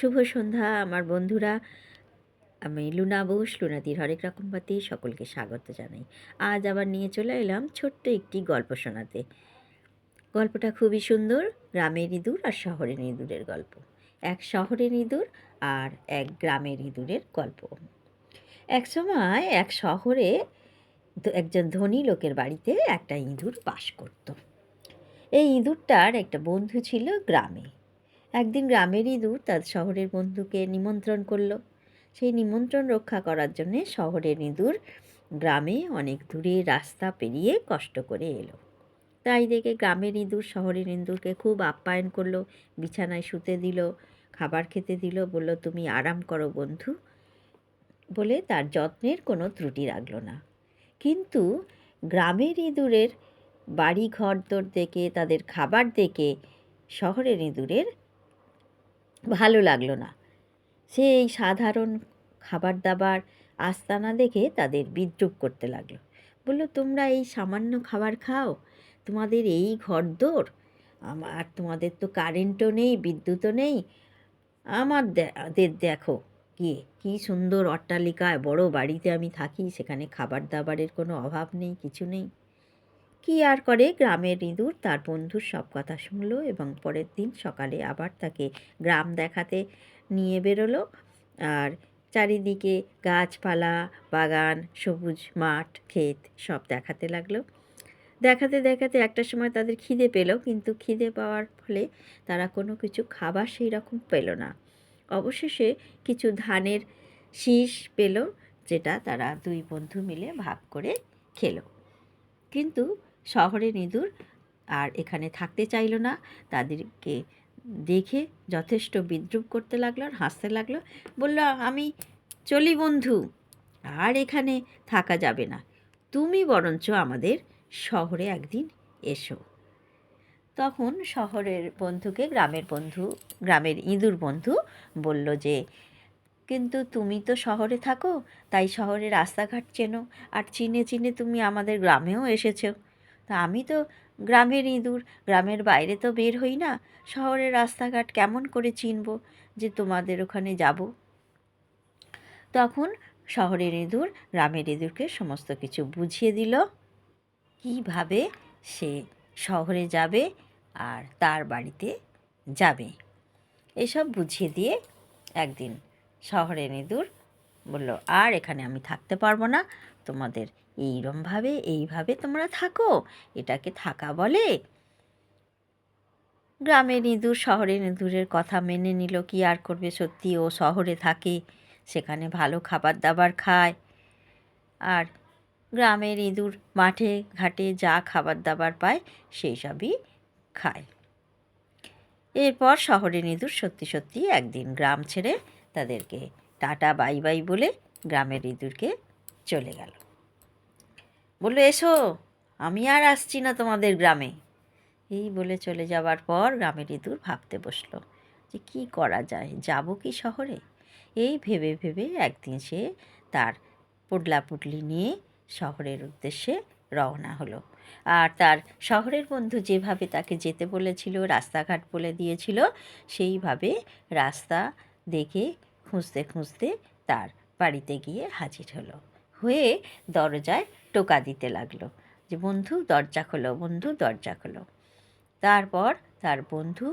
শুভ সন্ধ্যা, আমার বন্ধুরা। আমি লুনা বোস, লুনাদির হরেক রকম পাতি সকলকে স্বাগত জানাই। আজ আবার নিয়ে চলে এলাম ছোট্ট একটি গল্প শোনাতে। গল্পটা খুবই সুন্দর, গ্রামের ইঁদুর আর শহরের ইঁদুরের গল্প। এক শহরের ইঁদুর আর এক গ্রামের ইঁদুরের গল্প। এক সময় এক শহরে একজন ধনী লোকের বাড়িতে একটা ইঁদুর বাস করত। এই ইঁদুরটার একটা বন্ধু ছিল গ্রামে। একদিন গ্রামের ইঁদুর তার শহরের বন্ধুকে নিমন্ত্রণ করল। সেই নিমন্ত্রণ রক্ষা করার জন্যে শহরের ইঁদুর গ্রামে অনেক দূরে রাস্তা পেরিয়ে কষ্ট করে এলো। তাই দেখে গ্রামের ইঁদুর শহরের ইঁদুরকে খুব আপ্যায়ন করল, বিছানায় শুতে দিল, খাবার খেতে দিল, বলল, তুমি আরাম করো বন্ধু। বলে তার যত্নের কোনো ত্রুটি রাখল না। কিন্তু গ্রামের ইঁদুরের বাড়ি ঘর দর দেখে, তাদের খাবার দেখে শহরের ইঁদুরের ভালো লাগল না। সে এই সাধারণ খাবার দাবার আস্তানা দেখে তাদের বিদ্রুপ করতে লাগল। বলল, তোমরা এই সামান্য খাবার খাও। তোমাদের এই ঘর ঘরদোর আমার তোমাদের তো কারেন্টও নেই, বিদ্যুৎও নেই। আমার দে- দেখো কি কি সুন্দর অট্টালিকায়, বড় বাড়িতে আমি থাকি, সেখানে খাবার দাবারের কোনো অভাব নেই, কিছু নেই। কি আর করে গ্রামের ইঁদুর? তার বন্ধুর সব কথা শুনলো এবং পরের দিন সকালে আবার তাকে গ্রাম দেখাতে নিয়ে বেরোলো। আর চারিদিকে গাছপালা, বাগান, সবুজ মাঠ, ক্ষেত সব দেখাতে লাগল। দেখাতে দেখাতে একটা সময় তাদের খিদে পেল, কিন্তু খিদে পাওয়ার ফলে তারা কোনো কিছু খাবার সেই রকম পেল না। অবশেষে কিছু ধানের শীষ পেল, যেটা তারা দুই বন্ধু মিলে ভাগ করে খেলো। কিন্তু শহরের ইঁদুর আর এখানে থাকতে চাইলো না। তাদেরকে দেখে যথেষ্ট বিদ্রুপ করতে লাগল আর হাসতে লাগল, বলল, আমি চলি বন্ধু, আর এখানে থাকা যাবে না। তুমি বরঞ্চ আমাদের শহরে একদিন এসো। তখন শহরের বন্ধুকে গ্রামের বন্ধু, গ্রামের ইঁদুর বন্ধু বলল যে, কিন্তু তুমি তো শহরে থাকো, তাই শহরে রাস্তাঘাট চেনো, আর চিনে চিনে তুমি আমাদের গ্রামেও এসেছ। তা আমি তো গ্রামের ইঁদুর, গ্রামের বাইরে তো বের হই না। শহরের রাস্তাঘাট কেমন করে চিনব যে তোমাদের ওখানে যাব? তখন শহরের ইঁদুর গ্রামের ইঁদুরকে সমস্ত কিছু বুঝিয়ে দিল। কীভাবে সে শহরে যাবে আর তার বাড়িতে যাবে? এসব বুঝিয়ে দিয়ে একদিন শহরের ইঁদুর বলল, আর এখানে আমি থাকতে পারব না। তোমাদের এইরমভাবে, এইভাবে তোমরা থাকো। এটাকে থাকা বলে। গ্রামের ইঁদুর, শহরের ইঁদুরের কথা মেনে নিল কি আর করবে সত্যি। ও শহরে থাকে, সেখানে ভালো খাবার দাবার খায়। আর গ্রামের ইঁদুর মাঠে ঘাটে যা খাবার দাবার পায়, সেই সবই খায়। এরপর শহরের ইঁদুর সত্যি সত্যি একদিন গ্রাম ছেড়ে তাদেরকে টাটা, বাই বাই বলে গ্রামের ইঁদুরকে চলে গেল। বলল, এসো, আমি আর আসছি না তোমাদের গ্রামে। এই বলে চলে যাওয়ার পর গ্রামের ইঁদুর ভাবতে বসল যে কি করা যায়, যাব কি শহরে? এই ভেবে ভেবে একদিন সে তার পুডলা পুটলি নিয়ে শহরের উদ্দেশ্যে রওনা হলো। আর তার শহরের বন্ধু যেভাবে তাকে যেতে বলেছিল, রাস্তাঘাট বলে দিয়েছিল, সেইভাবে রাস্তা দেখে খুঁজতে খুঁজতে তার বাড়িতে গিয়ে হাজির হলো। হয়ে দরজায় টোকা দিতে লাগল যে, বন্ধু, দরজা খোলো, বন্ধু, দরজা খোলো। তারপর তার বন্ধু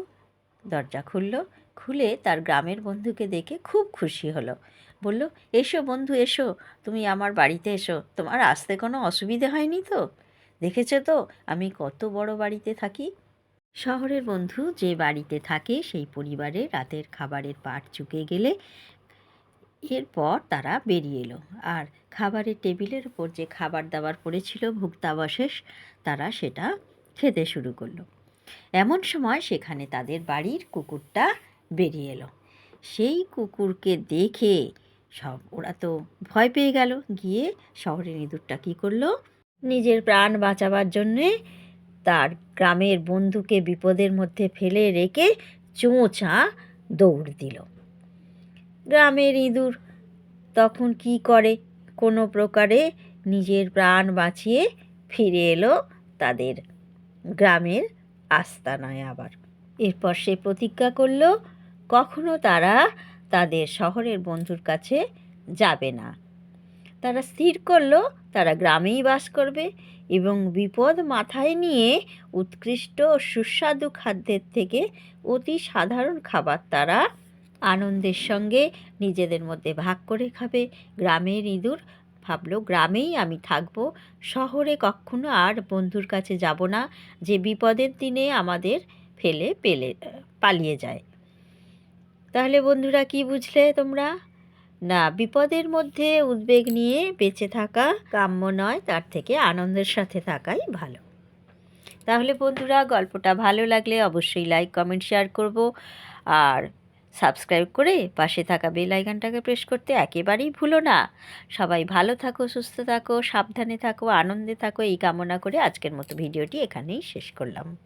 দরজা খুললো, খুলে তার গ্রামের বন্ধুকে দেখে খুব খুশি হলো। বলল, এসো বন্ধু, এসো, তুমি আমার বাড়িতে এসো, তোমার আসতে কোনো অসুবিধে হয়নি তো? দেখেছ তো, আমি কত বড় বাড়িতে থাকি? শহরের বন্ধু যে বাড়িতে থাকে সেই পরিবারে রাতের খাবারের পাট চুকে গেলে এরপর তারা বেরিয়ে এলো। আর খাবারের টেবিলের উপর যে খাবার দাবার পড়েছিল ভুক্তাবশেষ, তারা সেটা খেতে শুরু করল। এমন সময় সেখানে তাদের বাড়ির কুকুরটা বেরিয়ে এলো। সেই কুকুরকে দেখে সব, ওরা তো ভয় পেয়ে গেল। গিয়ে শহরের ইঁদুরটা কী করল? নিজের প্রাণ বাঁচাবার জন্যে তার গ্রামের বন্ধুকে বিপদের মধ্যে ফেলে রেখে চোঁচা দৌড় দিল। গ্রামের ইঁদুর তখন কি করে? কোনো প্রকারে নিজের প্রাণ বাঁচিয়ে ফিরে এলো তাদের গ্রামের আস্তানায় আবার। এরপর সে প্রতিজ্ঞা করল, কখনো তারা তাদের শহরের বন্ধুর কাছে যাবে না। তারা স্থির করল, তারা গ্রামেই বাস করবে। এবং বিপদ মাথায় নিয়ে উৎকৃষ্ট ও সুস্বাদু খাদ্যের থেকে অতি সাধারণ খাবার তারা আনন্দের সঙ্গে নিজেদের মধ্যে ভাগ করে খাবে। গ্রামের ইঁদুর ভাবলো, গ্রামেই আমি থাকব। শহরে কখনো আর বন্ধুর কাছে যাব না। যে বিপদের দিনে আমাদের ফেলে পেলে, পালিয়ে যায়। তাহলে বন্ধুরা কি বুঝলে তোমরা? না, বিপদের মধ্যে উদ্বেগ নিয়ে বেঁচে থাকা কাম্য নয়, তার থেকে আনন্দের সাথে থাকাই ভালো। তাহলে বন্ধুরা, গল্পটা ভালো লাগলে অবশ্যই লাইক কমেন্ট শেয়ার করব। আর সাবস্ক্রাইব করে পাশে থাকা বেল আইকনটাকে প্রেস করতে একেবারেই ভুলো না। সবাই ভালো থাকো, সুস্থ থাকো, সাবধানে থাকো, আনন্দে থাকো, এই কামনা করে আজকের মতো ভিডিওটি এখানেই শেষ করলাম।